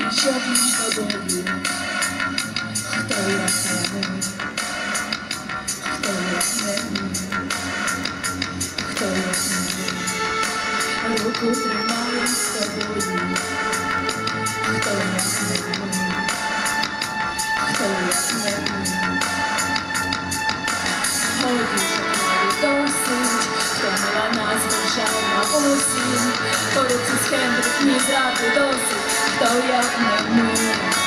Siadł z tobą Kto jak nie Kto jak nie Kto jak nie Ruchu trymałem z tobą Kto jak nie Kto jak 都要 you